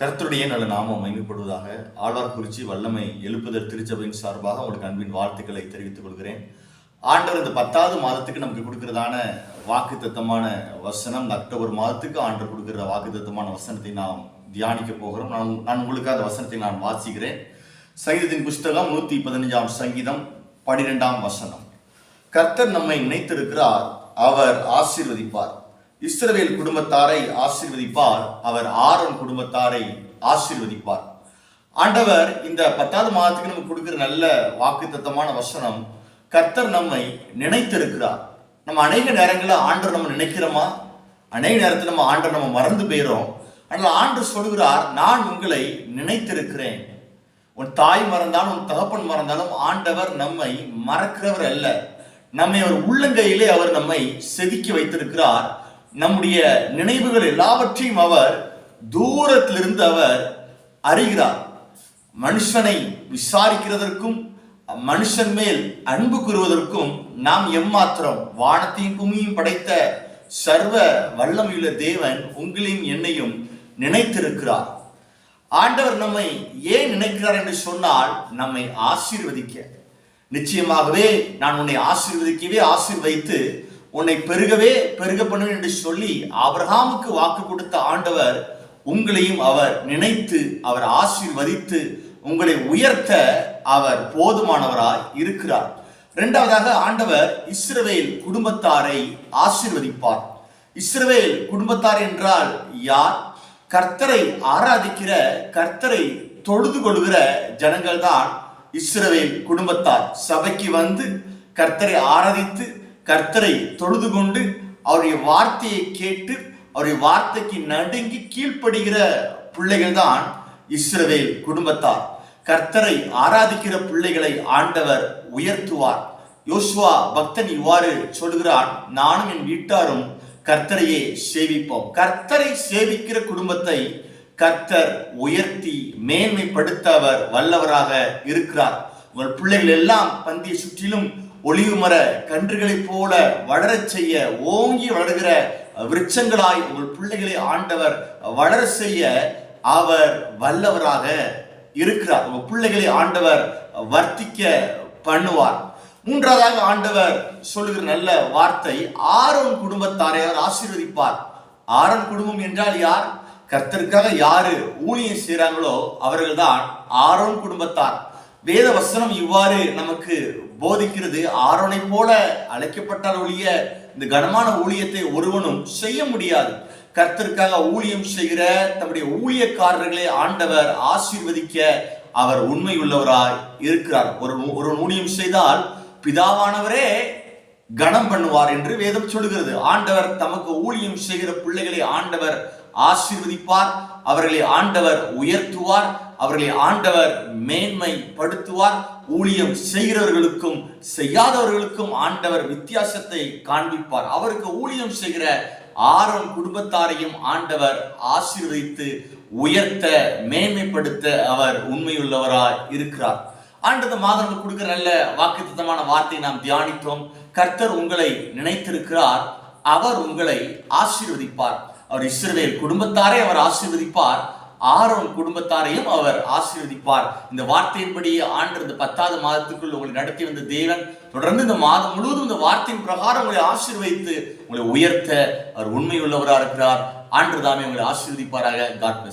கர்த்தருடைய நல்ல நாமம் மகிமைப்படுவதாக ஆழ்வார் குறிச்சி வல்லமை எழுப்புதல் திருச்சபையின் சார்பாக உங்களுக்கு அன்பின் வாழ்த்துக்களை தெரிவித்துக் கொள்கிறேன். ஆண்டவர் இந்த பத்தாவது மாதத்துக்கு நமக்கு கொடுக்கிறதான வாக்குத்தத்தமான வசனம் இந்த அக்டோபர் மாதத்துக்கு ஆண்டவர் கொடுக்கிற வாக்குத்தத்தமான வசனத்தை நாம் தியானிக்க போகிறோம். நான் நான் உங்களுக்கு அந்த வசனத்தை நான் வாசிக்கிறேன். சங்கீதத்தின் புஸ்தகம் நூத்தி பதினஞ்சாம் சங்கீதம் பனிரெண்டாம் வசனம். கர்த்தர் நம்மை நினைத்திருக்கிறார் அவர் ஆசீர்வதிப்பார். இஸ்ரவேல் குடும்பத்தாரை ஆசீர்வதிப்பார். அவர் ஆரோன் குடும்பத்தாரை ஆசீர்வதிப்பார். ஆண்டவர் இந்த பத்தாவது மாதத்துக்கு நமக்கு கொடுக்கிற நல்ல வாக்குத்தத்தமான வசனம் கர்த்தர் நம்மை நினைத்திருக்கிறார். நம்ம அநேக நேரங்களில் ஆண்டர் நம்ம நினைக்கிறோமா? அநேக நேரத்தில் நம்ம ஆண்டவர் நம்ம மறந்து போயிடும் ஆனால் ஆண்டு சொல்கிறார் நான் உங்களை நினைத்திருக்கிறேன். உன் தாய் மறந்தாலும் உன் தகப்பன் மறந்தாலும் ஆண்டவர் நம்மை மறக்கிறவர் அல்ல. நம்மை அவர் உள்ளங்கையிலே அவர் நம்மை செதுக்கி வைத்திருக்கிறார். நம்முடைய நினைவுகள் எல்லாவற்றையும் அவர் தூரத்திலிருந்து அவர் அறிகிறார். மனுஷனை விசாரிக்கிறதற்கும் மனுஷன் மேல் அன்பு கூறுவதற்கும் நாம் எம்மாத்திரம் வானத்தையும் பூமியும் படைத்த சர்வ வல்லமையுள்ள தேவன் உங்களையும் என்னையும் நினைத்திருக்கிறார். ஆண்டவர் நம்மை ஏன் நினைக்கிறார் என்று சொன்னால் நம்மை ஆசீர்வதிக்க. நிச்சயமாகவே நான் உன்னை ஆசீர்வதிக்கவே ஆசீர்வதித்து உன்னை பெருகவே பெருக பண்ணுவேன் என்று சொல்லி ஆபிரகாமுக்கு வாக்கு கொடுத்த ஆண்டவர் உங்களையும் அவர் நினைத்து அவர் ஆசீர்வதித்து உங்களை உயர்த்த அவர் போதுமானவராய் இருக்கிறார். இரண்டாவதாக ஆண்டவர் இஸ்ரவேல் குடும்பத்தாரை ஆசீர்வதிப்பார். இஸ்ரவேல் குடும்பத்தார் என்றால் யார்? கர்த்தரை ஆராதிக்கிற கர்த்தரை தொழுது கொள்கிற ஜனங்கள் தான் இஸ்ரவேல் குடும்பத்தார். சபைக்கு வந்து கர்த்தரை ஆராதித்து கர்த்தரை தொழுது கொண்டு அவருடைய வார்த்தையை கேட்டு அவருடைய வார்த்தைக்கு நடுங்கி கீழ்ப்படுகிற பிள்ளைகள் தான் இஸ்ரவேல் குடும்பத்தார். கர்த்தரை ஆராதிக்கிற பிள்ளைகளை ஆண்டவர் உயர்த்துவார். யோசுவா பக்தன் இவ்வாறு சொல்கிறான் நானும் என் வீட்டாரும் கர்த்தரையே சேவிப்போம். கர்த்தரை சேவிக்கிற குடும்பத்தை கர்த்தர் உயர்த்தி மேன்மைப்படுத்த அவர் வல்லவராக இருக்கிறார். உங்கள் பிள்ளைகள் எல்லாம் பந்தியை சுற்றிலும் ஒளிவு மர கன்றுகளைப் போல வளரச் செய்ய ஓங்கி வளர்கிற விருட்சங்களாய் உங்கள் பிள்ளைகளை ஆண்டவர் வளர செய்ய அவர் வல்லவராக இருக்கிறார். உங்க பிள்ளைகளை ஆண்டவர் வர்த்திக்க பண்ணுவார். மூன்றாவதாக ஆண்டவர் சொல்லுகிற நல்ல வார்த்தை ஆரோன் குடும்பத்தாரை அவர் ஆசீர்வதிப்பார். ஆரோன் குடும்பம் என்றால் யார்? கர்த்தருக்காக யாரு ஊழியம் செய்கிறாங்களோ அவர்கள்தான் ஆரோன் குடும்பத்தார். வேத வசனம் இவ்வாறு நமக்கு போதிக்கிறது. ஆரோனை போல அழைக்கப்பட்டால் ஒழிய இந்த கனமான ஊழியத்தை ஒருவனும் செய்ய முடியாது. கர்த்தருக்காக ஊழியம் செய்கிற தம்முடைய ஊழியக்காரர்களை ஆண்டவர் ஆசீர்வதிக்க அவர் உண்மை உள்ளவராய் இருக்கிறார். ஒரு ஒரு ஊழியம் செய்தால் பிதாவானவரே கனம் பண்ணுவார் என்று வேதம் சொல்லுகிறது. ஆண்டவர் தமக்கு ஊழியம் செய்கிற பிள்ளைகளை ஆண்டவர் ஆசீர்வதிப்பார். அவர்களை ஆண்டவர் உயர்த்துவார். அவர்களை ஆண்டவர் மேன்மைப்படுத்துவார். ஊழியம் செய்கிறவர்களுக்கும் செய்யாதவர்களுக்கும் ஆண்டவர் வித்தியாசத்தை காண்பிப்பார். அவருக்கு ஊழியம் செய்கிற ஆரோன் குடும்பத்தாரையும் ஆண்டவர் ஆசீர்வதித்து உயர்த்த மேன்மைப்படுத்த அவர் உண்மையுள்ளவராய் இருக்கிறார். ஆண்டது மாதம் கொடுக்கிற நல்ல வாக்குத்தமான வார்த்தை நாம் தியானித்தோம். கர்த்தர் உங்களை நினைத்திருக்கிறார். அவர் உங்களை ஆசீர்வதிப்பார். அவர் இஸ்ரவேல் குடும்பத்தாரை அவர் ஆசீர்வதிப்பார். ஆரோன் குடும்பத்தாரையும் அவர் ஆசீர்வதிப்பார். இந்த வார்த்தையின்படி ஆண்டு இந்த பத்தாவது மாதத்துக்குள் உங்களை நடத்தி வந்த தேவன் தொடர்ந்து இந்த மாதம் முழுவதும் இந்த வார்த்தையின் பிரகாரம் உங்களை ஆசீர்வதித்து உங்களை உயர்த்த அவர் உண்மையுள்ளவராக இருக்கிறார் ஆண்டு தாமே உங்களை ஆசீர்வதிப்பாராக. காட்